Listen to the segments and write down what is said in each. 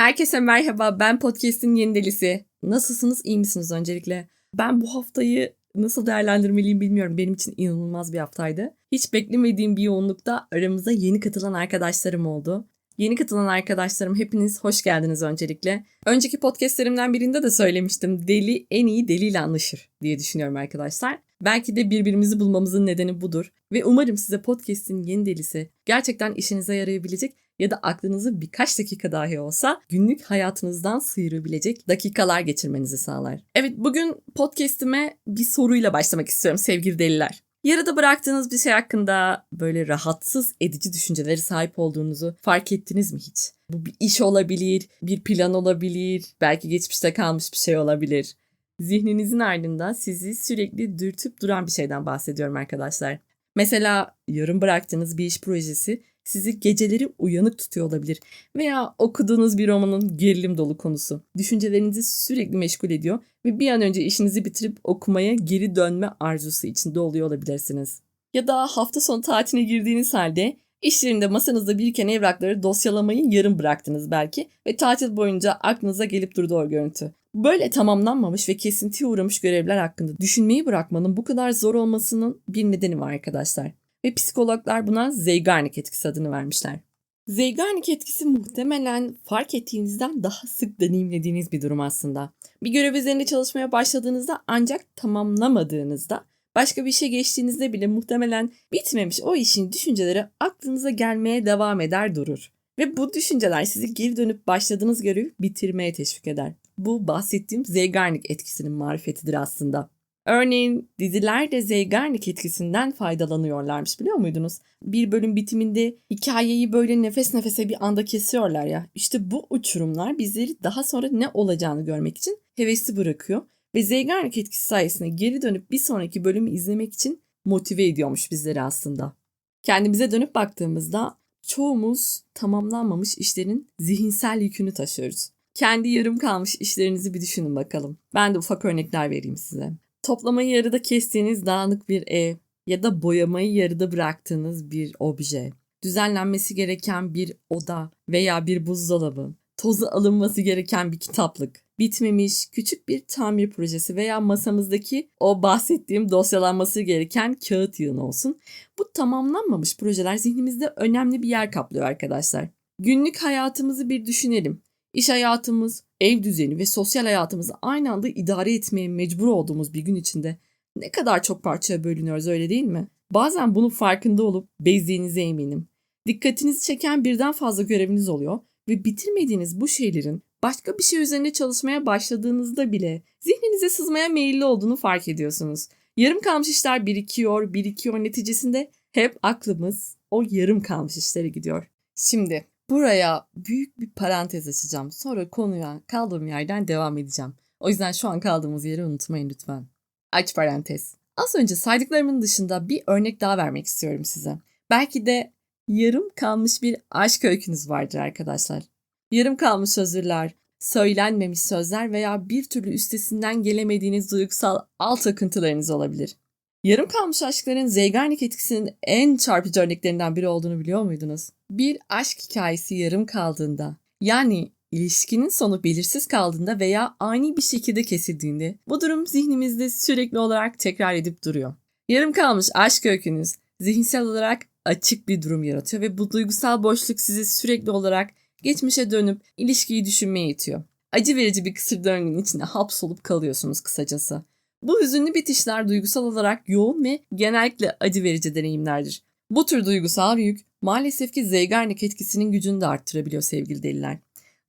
Herkese merhaba, ben podcast'in yeni delisi. Nasılsınız, iyi misiniz öncelikle? Ben bu haftayı nasıl değerlendirmeliyim bilmiyorum. Benim için inanılmaz bir haftaydı. Hiç beklemediğim bir yoğunlukta aramıza yeni katılan arkadaşlarım oldu. Yeni katılan arkadaşlarım hepiniz hoş geldiniz öncelikle. Önceki podcastlerimden birinde de söylemiştim. Deli en iyi deliyle anlaşır diye düşünüyorum arkadaşlar. Belki de birbirimizi bulmamızın nedeni budur. Ve umarım size podcast'in yeni delisi gerçekten işinize yarayabilecek ya da aklınızı birkaç dakika dahi olsa günlük hayatınızdan sıyırabilecek dakikalar geçirmenizi sağlar. Evet bugün podcast'ime bir soruyla başlamak istiyorum sevgili deliler. Yarıda bıraktığınız bir şey hakkında böyle rahatsız edici düşüncelere sahip olduğunuzu fark ettiniz mi hiç? Bu bir iş olabilir, bir plan olabilir, belki geçmişte kalmış bir şey olabilir. Zihninizin ardında sizi sürekli dürtüp duran bir şeyden bahsediyorum arkadaşlar. Mesela yarım bıraktığınız bir iş projesi sizi geceleri uyanık tutuyor olabilir. Veya okuduğunuz bir romanın gerilim dolu konusu. Düşüncelerinizi sürekli meşgul ediyor ve bir an önce işinizi bitirip okumaya geri dönme arzusu içinde oluyor olabilirsiniz. Ya da hafta sonu tatiline girdiğiniz halde iş yerinde masanızda biriken evrakları dosyalamayı yarım bıraktınız belki ve tatil boyunca aklınıza gelip durdu o görüntü. Böyle tamamlanmamış ve kesintiye uğramış görevler hakkında düşünmeyi bırakmanın bu kadar zor olmasının bir nedeni var arkadaşlar ve psikologlar buna Zeigarnik etkisi adını vermişler. Zeigarnik etkisi muhtemelen fark ettiğinizden daha sık deneyimlediğiniz bir durum aslında. Bir görev üzerinde çalışmaya başladığınızda ancak tamamlamadığınızda başka bir işe geçtiğinizde bile muhtemelen bitmemiş o işin düşünceleri aklınıza gelmeye devam eder durur. Ve bu düşünceler sizi geri dönüp başladığınız görevi bitirmeye teşvik eder. Bu bahsettiğim Zeigarnik etkisinin marifetidir aslında. Örneğin diziler de Zeigarnik etkisinden faydalanıyorlarmış biliyor muydunuz? Bir bölüm bitiminde hikayeyi böyle nefes nefese bir anda kesiyorlar ya. İşte bu uçurumlar bizleri daha sonra ne olacağını görmek için hevesli bırakıyor. Ve Zeigarnik etkisi sayesinde geri dönüp bir sonraki bölümü izlemek için motive ediyormuş bizleri aslında. Kendimize dönüp baktığımızda çoğumuz tamamlanmamış işlerin zihinsel yükünü taşıyoruz. Kendi yarım kalmış işlerinizi bir düşünün bakalım. Ben de ufak örnekler vereyim size. Toplamayı yarıda kestiğiniz dağınık bir ev ya da boyamayı yarıda bıraktığınız bir obje, düzenlenmesi gereken bir oda veya bir buzdolabı, tozu alınması gereken bir kitaplık, bitmemiş küçük bir tamir projesi veya masamızdaki o bahsettiğim dosyalanması gereken kağıt yığını olsun. Bu tamamlanmamış projeler zihnimizde önemli bir yer kaplıyor arkadaşlar. Günlük hayatımızı bir düşünelim. İş hayatımız, ev düzeni ve sosyal hayatımızı aynı anda idare etmeye mecbur olduğumuz bir gün içinde ne kadar çok parçaya bölünüyoruz öyle değil mi? Bazen bunun farkında olup bezdiğinize eminim. Dikkatinizi çeken birden fazla göreviniz oluyor ve bitirmediğiniz bu şeylerin başka bir şey üzerine çalışmaya başladığınızda bile zihninize sızmaya meyilli olduğunu fark ediyorsunuz. Yarım kalmış işler birikiyor, birikiyor neticesinde hep aklımız o yarım kalmış işlere gidiyor. Şimdi Buraya büyük bir parantez açacağım. Sonra konuya kaldığım yerden devam edeceğim. O yüzden şu an kaldığımız yeri unutmayın lütfen. Aç parantez. Az önce saydıklarımın dışında bir örnek daha vermek istiyorum size. Belki de yarım kalmış bir aşk öykünüz vardır arkadaşlar. Yarım kalmış özürler, söylenmemiş sözler veya bir türlü üstesinden gelemediğiniz duygusal alt akıntılarınız olabilir. Yarım kalmış aşkların Zeigarnik etkisinin en çarpıcı örneklerinden biri olduğunu biliyor muydunuz? Bir aşk hikayesi yarım kaldığında, yani ilişkinin sonu belirsiz kaldığında veya ani bir şekilde kesildiğinde bu durum zihnimizde sürekli olarak tekrar edip duruyor. Yarım kalmış aşk öykünüz zihinsel olarak açık bir durum yaratıyor ve bu duygusal boşluk sizi sürekli olarak geçmişe dönüp ilişkiyi düşünmeye itiyor. Acı verici bir kısır döngünün içinde hapsolup kalıyorsunuz kısacası. Bu hüzünlü bitişler duygusal olarak yoğun ve genellikle acı verici deneyimlerdir. Bu tür duygusal yük maalesef ki Zeigarnik etkisinin gücünü de arttırabiliyor sevgili deliler.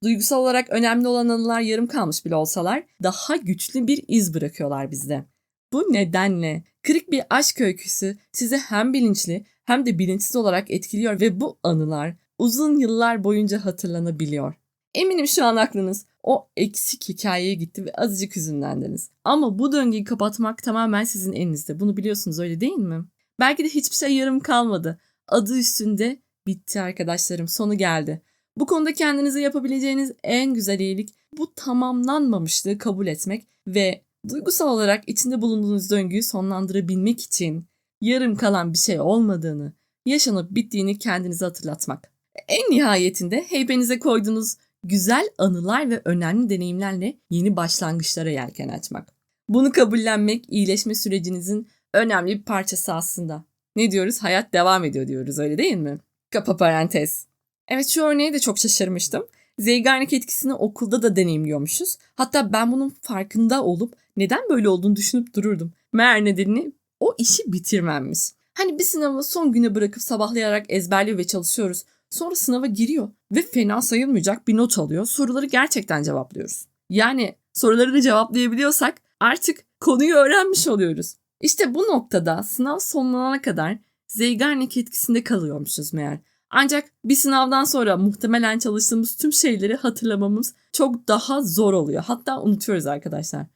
Duygusal olarak önemli olan anılar yarım kalmış bile olsalar daha güçlü bir iz bırakıyorlar bizde. Bu nedenle kırık bir aşk öyküsü size hem bilinçli hem de bilinçsiz olarak etkiliyor ve bu anılar uzun yıllar boyunca hatırlanabiliyor. Eminim şu an aklınız o eksik hikayeye gitti ve azıcık hüzünlendiniz. Ama bu döngüyü kapatmak tamamen sizin elinizde. Bunu biliyorsunuz öyle değil mi? Belki de hiçbir şey yarım kalmadı. Adı üstünde bitti arkadaşlarım sonu geldi. Bu konuda kendinize yapabileceğiniz en güzel iyilik bu tamamlanmamışlığı kabul etmek ve duygusal olarak içinde bulunduğunuz döngüyü sonlandırabilmek için yarım kalan bir şey olmadığını, yaşanıp bittiğini kendinize hatırlatmak. En nihayetinde heybenize koyduğunuz güzel anılar ve önemli deneyimlerle yeni başlangıçlara yelken açmak. Bunu kabullenmek iyileşme sürecinizin önemli bir parçası aslında. Ne diyoruz? Hayat devam ediyor diyoruz öyle değil mi? Kapa parantez. Evet şu örneğe de çok şaşırmıştım. Zeigarnik etkisini okulda da deneyimliyormuşuz. Hatta ben bunun farkında olup neden böyle olduğunu düşünüp dururdum. Meğer nedeni o işi bitirmemmiş. Hani bir sınavı son güne bırakıp sabahlayarak ezberliyor ve çalışıyoruz. Sonra sınava giriyor ve fena sayılmayacak bir not alıyor. Soruları gerçekten cevaplıyoruz. Yani soruları da cevaplayabiliyorsak artık konuyu öğrenmiş oluyoruz. İşte bu noktada sınav sonlanana kadar Zeigarnik etkisinde kalıyormuşuz meğer. Ancak bir sınavdan sonra muhtemelen çalıştığımız tüm şeyleri hatırlamamız çok daha zor oluyor. Hatta unutuyoruz arkadaşlar.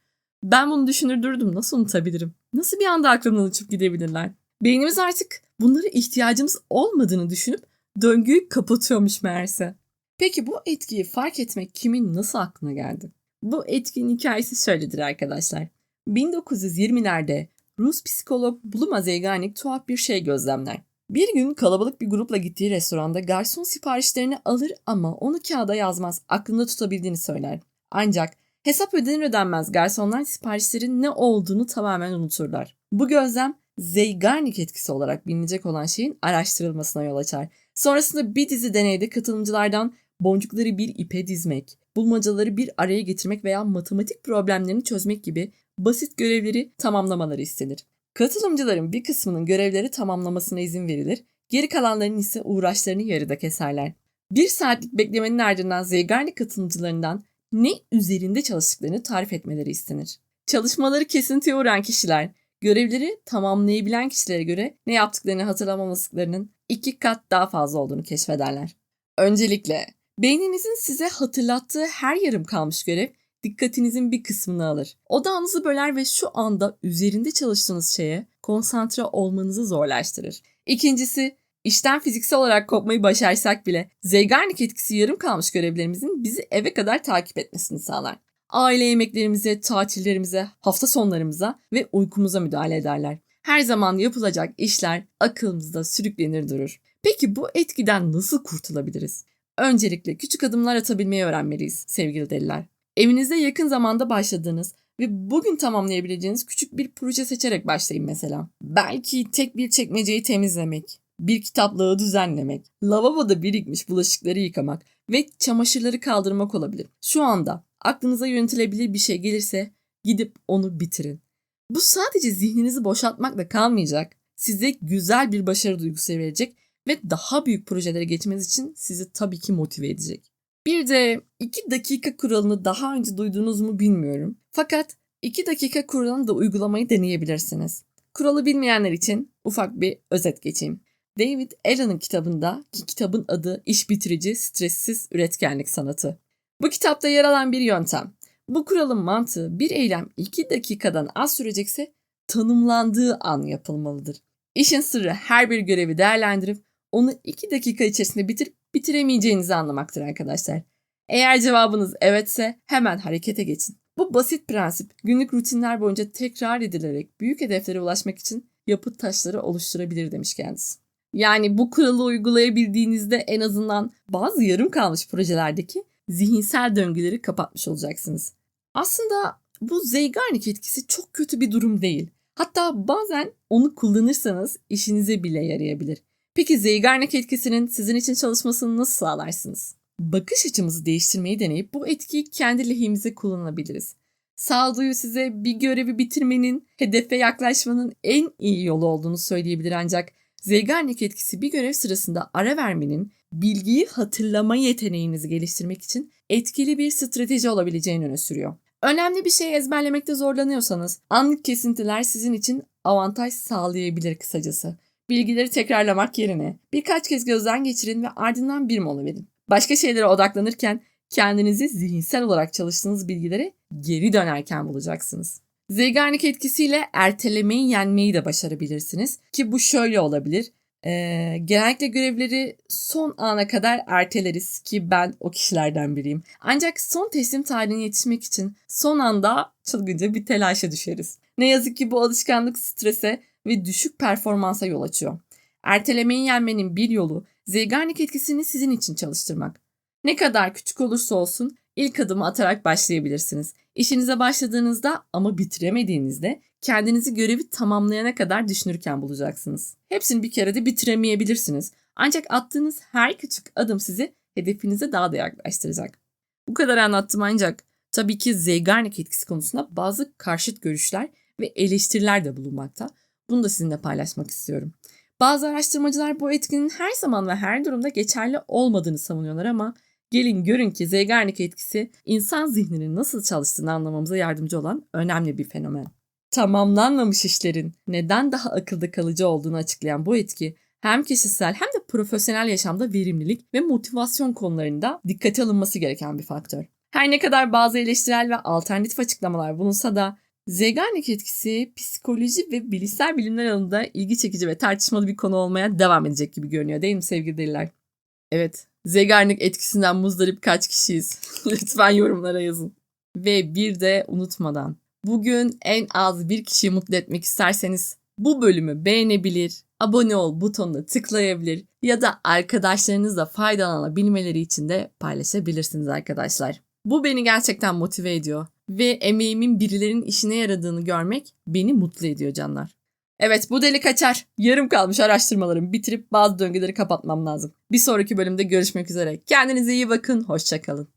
Ben bunu düşünür durdum. Nasıl unutabilirim? Nasıl bir anda aklımdan uçup gidebilirler? Beynimiz artık bunlara ihtiyacımız olmadığını düşünüp döngüyü kapatıyormuş meğerse. Peki bu etkiyi fark etmek kimin nasıl aklına geldi? Bu etkinin hikayesi şöyledir arkadaşlar. 1920'lerde Rus psikolog Bluma Zeigarnik tuhaf bir şey gözlemler. Bir gün kalabalık bir grupla gittiği restoranda garson siparişlerini alır ama onu kağıda yazmaz, aklında tutabildiğini söyler. Ancak hesap ödenir ödenmez garsonlar siparişlerin ne olduğunu tamamen unuturlar. Bu gözlem Zeigarnik etkisi olarak bilinecek olan şeyin araştırılmasına yol açar. Sonrasında bir dizi deneyde katılımcılardan boncukları bir ipe dizmek, bulmacaları bir araya getirmek veya matematik problemlerini çözmek gibi basit görevleri tamamlamaları istenir. Katılımcıların bir kısmının görevleri tamamlamasına izin verilir, geri kalanların ise uğraşlarını yarıda keserler. Bir saatlik beklemenin ardından Zeigarnik katılımcılarından ne üzerinde çalıştıklarını tarif etmeleri istenir. Çalışmaları kesintiye uğrayan kişiler, görevleri tamamlayabilen kişilere göre ne yaptıklarını hatırlamamasıklarının iki kat daha fazla olduğunu keşfederler. Öncelikle beyninizin size hatırlattığı her yarım kalmış görev dikkatinizin bir kısmını alır. Odağınızı böler ve şu anda üzerinde çalıştığınız şeye konsantre olmanızı zorlaştırır. İkincisi, işten fiziksel olarak kopmayı başarsak bile Zeigarnik etkisi yarım kalmış görevlerimizin bizi eve kadar takip etmesini sağlar. Aile yemeklerimize, tatillerimize, hafta sonlarımıza ve uykumuza müdahale ederler. Her zaman yapılacak işler akılımızda sürüklenir durur. Peki bu etkiden nasıl kurtulabiliriz? Öncelikle küçük adımlar atabilmeyi öğrenmeliyiz sevgili deliler. Evinizde yakın zamanda başladığınız ve bugün tamamlayabileceğiniz küçük bir proje seçerek başlayın mesela. Belki tek bir çekmeceyi temizlemek, bir kitaplığı düzenlemek, lavaboda birikmiş bulaşıkları yıkamak ve çamaşırları kaldırmak olabilir. Şu anda aklınıza yönetilebilir bir şey gelirse gidip onu bitirin. Bu sadece zihninizi boşaltmakla kalmayacak. Size güzel bir başarı duygusu verecek ve daha büyük projelere geçmeniz için sizi tabii ki motive edecek. Bir de 2 dakika kuralını daha önce duydunuz mu bilmiyorum. Fakat 2 dakika kuralını da uygulamayı deneyebilirsiniz. Kuralı bilmeyenler için ufak bir özet geçeyim. David Allen'ın kitabında ki kitabın adı İş Bitirici Stressiz Üretkenlik Sanatı. Bu kitapta yer alan bir yöntem. Bu kuralın mantığı bir eylem 2 dakikadan az sürecekse tanımlandığı an yapılmalıdır. İşin sırrı her bir görevi değerlendirip onu 2 dakika içerisinde bitirip bitiremeyeceğinizi anlamaktır arkadaşlar. Eğer cevabınız evetse hemen harekete geçin. Bu basit prensip günlük rutinler boyunca tekrar edilerek büyük hedeflere ulaşmak için yapıt taşları oluşturabilir demiş kendisi. Yani bu kuralı uygulayabildiğinizde en azından bazı yarım kalmış projelerdeki zihinsel döngüleri kapatmış olacaksınız. Aslında bu Zeigarnik etkisi çok kötü bir durum değil. Hatta bazen onu kullanırsanız işinize bile yarayabilir. Peki Zeigarnik etkisinin sizin için çalışmasını nasıl sağlarsınız? Bakış açımızı değiştirmeyi deneyip bu etkiyi kendi lehimize kullanabiliriz. Sağduyu size bir görevi bitirmenin, hedefe yaklaşmanın en iyi yolu olduğunu söyleyebilir ancak Zeigarnik etkisi bir görev sırasında ara vermenin, bilgiyi hatırlama yeteneğinizi geliştirmek için etkili bir strateji olabileceğini öne sürüyor. Önemli bir şey ezberlemekte zorlanıyorsanız anlık kesintiler sizin için avantaj sağlayabilir kısacası. Bilgileri tekrarlamak yerine birkaç kez gözden geçirin ve ardından bir mola verin. Başka şeylere odaklanırken kendinizi zihinsel olarak çalıştığınız bilgilere geri dönerken bulacaksınız. Zeigarnik etkisiyle ertelemeyi yenmeyi de başarabilirsiniz. Ki bu şöyle olabilir. Ee, genellikle görevleri son ana kadar erteleriz ki ben o kişilerden biriyim. Ancak son teslim tarihine yetişmek için son anda çılgınca bir telaşa düşeriz. Ne yazık ki bu alışkanlık strese ve düşük performansa yol açıyor. Ertelemeyi yenmenin bir yolu Zeigarnik etkisini sizin için çalıştırmak. Ne kadar küçük olursa olsun ilk adımı atarak başlayabilirsiniz. İşinize başladığınızda ama bitiremediğinizde kendinizi görevi tamamlayana kadar düşünürken bulacaksınız. Hepsini bir kere de bitiremeyebilirsiniz. Ancak attığınız her küçük adım sizi hedefinize daha da yaklaştıracak. Bu kadar anlattım ancak tabii ki Zeigarnik etkisi konusunda bazı karşıt görüşler ve eleştiriler de bulunmakta. Bunu da sizinle paylaşmak istiyorum. Bazı araştırmacılar bu etkinin her zaman ve her durumda geçerli olmadığını savunuyorlar ama gelin görün ki Zeigarnik etkisi insan zihninin nasıl çalıştığını anlamamıza yardımcı olan önemli bir fenomen. Tamamlanmamış işlerin neden daha akılda kalıcı olduğunu açıklayan bu etki hem kişisel hem de profesyonel yaşamda verimlilik ve motivasyon konularında dikkate alınması gereken bir faktör. Her ne kadar bazı eleştirel ve alternatif açıklamalar bulunsa da Zeigarnik etkisi psikoloji ve bilişsel bilimler alanında ilgi çekici ve tartışmalı bir konu olmaya devam edecek gibi görünüyor değil mi sevgili deliler? Evet, Zeigarnik etkisinden muzdarip kaç kişiyiz? Lütfen yorumlara yazın. Ve bir de unutmadan, bugün en az bir kişiyi mutlu etmek isterseniz bu bölümü beğenebilir, abone ol butonuna tıklayabilir ya da arkadaşlarınızla faydalanabilmeleri için de paylaşabilirsiniz arkadaşlar. Bu beni gerçekten motive ediyor ve emeğimin birilerinin işine yaradığını görmek beni mutlu ediyor canlar. Evet bu deli kaçar. Yarım kalmış araştırmalarımı bitirip bazı döngüleri kapatmam lazım. Bir sonraki bölümde görüşmek üzere. Kendinize iyi bakın. Hoşçakalın.